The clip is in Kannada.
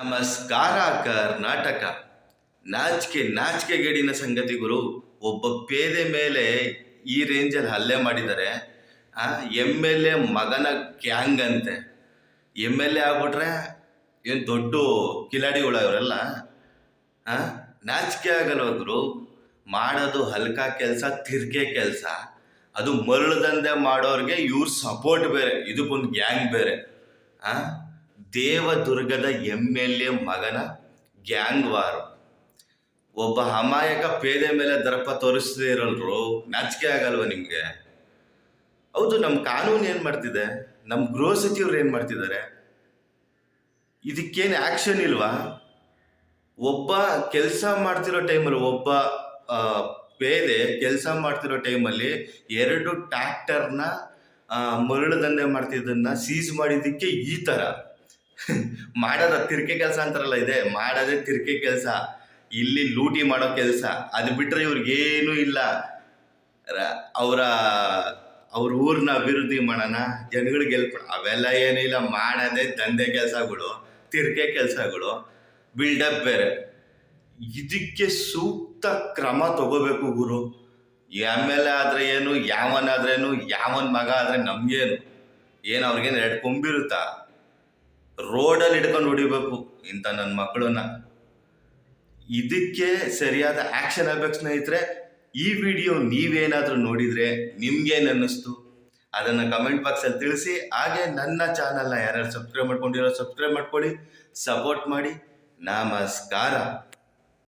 ನಮಸ್ಕಾರ ಕರ್ನಾಟಕ. ನಾಚಿಕೆ ಗಡಿನ ಸಂಗತಿಗಳು ಒಬ್ಬ ಪೇದೆ ಮೇಲೆ ಈ ರೇಂಜಲ್ಲಿ ಹಲ್ಲೆ ಮಾಡಿದ್ದಾರೆ ಎಂ ಎಲ್ ಎ ಮಗನ ಗ್ಯಾಂಗ್ ಅಂತೆ. ಎಂ ಎಲ್ ಎ ಆಗ್ಬಿಟ್ರೆ ಏನು ದೊಡ್ಡ ಕಿಲಾಡಿಗಳು ಅವರೆಲ್ಲ? ನಾಚಿಕೆ ಆಗಲ್ವದ್ರು ಮಾಡೋದು ಹಲ್ಕ ಕೆಲಸ, ತಿರ್ಗೆ ಕೆಲಸ. ಅದು ಮರಳು ಮಾಡೋರಿಗೆ ಇವ್ರ ಸಪೋರ್ಟ್ ಬೇರೆ, ಇದಕ್ಕೊಂದು ಗ್ಯಾಂಗ್ ಬೇರೆ. ಆ? ದೇವದುರ್ಗದ ಎಂ ಎಲ್ ಎ ಮಗನ ಗ್ಯಾಂಗ್ ವಾರು ಒಬ್ಬ ಅಮಾಯಕ ಪೇದೆ ಮೇಲೆ ದರ್ಪ ತೋರಿಸದೇ ಇರಲ್ರು, ನಾಚಿಕೆ ಆಗಲ್ವ ನಿಮಗೆ? ಹೌದು ನಮ್ಮ ಕಾನೂನು ಏನು ಮಾಡ್ತಿದೆ? ನಮ್ಮ ಗೃಹ ಸಚಿವರು ಏನು ಮಾಡ್ತಿದ್ದಾರೆ? ಇದಕ್ಕೇನು ಆಕ್ಷನ್ ಇಲ್ವಾ? ಒಬ್ಬ ಕೆಲಸ ಮಾಡ್ತಿರೋ ಟೈಮಲ್ಲಿ, ಒಬ್ಬ ಪೇದೆ ಕೆಲಸ ಮಾಡ್ತಿರೋ ಟೈಮಲ್ಲಿ ಎರಡು ಟ್ಯಾಕ್ಟರ್ನ ಮರಳು ದಂಧೆ ಮಾಡ್ತಿದ್ದನ್ನ ಸೀಸ್ ಮಾಡಿದ್ದಕ್ಕೆ ಈ ಥರ ಮಾಡೋದ ತಿರ್ಕೆ ಕೆಲಸ ಅಂತಾರಲ್ಲ ಇದೆ, ಮಾಡೋದೇ ತಿರ್ಕೆ ಕೆಲಸ. ಇಲ್ಲಿ ಲೂಟಿ ಮಾಡೋ ಕೆಲಸ. ಅದು ಬಿಟ್ರೆ ಇವ್ರಿಗೇನೂ ಇಲ್ಲ. ಅವರ, ಅವ್ರ ಊರನ್ನ ಅಭಿವೃದ್ಧಿ ಮಾಡೋಣ ಜನಗಳಿಗೆ ಹೆಲ್ಪ್ ಅವೆಲ್ಲ ಏನೂ ಇಲ್ಲ. ಮಾಡೋದೇ ದಂಧೆ ಕೆಲಸಗಳು, ತಿರ್ಕೆ ಕೆಲಸಗಳು ಬಿಲ್ಡಪ್ ಬೇರೆ. ಇದಕ್ಕೆ ಸೂಕ್ತ ಕ್ರಮ ತಗೋಬೇಕು ಗುರು. ಎಂ ಎಲ್ ಎ ಆದ್ರೆ ಏನು, ಯಾವನಾದ್ರೇನು, ಯಾವನ್ ಮಗ ಆದ್ರೆ ನಮಗೇನು? ಏನು ಅವ್ರಿಗೇನು ಎರಡು ಕೊಂಬಿರುತ್ತಾ? ರೋಡಲ್ಲಿ ಹಿಡ್ಕೊಂಡು ಹೊಡಿಬೇಕು ಇಂಥ ನನ್ನ ಮಕ್ಕಳನ್ನ ಇದಕ್ಕೆ ಸರಿಯಾದ ಆಕ್ಷನ್ ಆಗ್ಬೇಕು ಸ್ನೇಹಿತರೆ, ಈ ವಿಡಿಯೋ ನೀವೇನಾದರೂ ನೋಡಿದರೆ ನಿಮ್ಗೇನು ಅನ್ನಿಸ್ತು ಅದನ್ನು ಕಮೆಂಟ್ ಬಾಕ್ಸಲ್ಲಿ ತಿಳಿಸಿ, ಹಾಗೆ ನನ್ನ ಚಾನಲ್ನ ಯಾರ್ಯಾರು ಸಬ್ಸ್ಕ್ರೈಬ್ ಮಾಡ್ಕೊಂಡಿರೋ ಸಬ್ಸ್ಕ್ರೈಬ್ ಮಾಡ್ಕೊಳ್ಳಿ ಸಪೋರ್ಟ್ ಮಾಡಿ. ನಮಸ್ಕಾರ.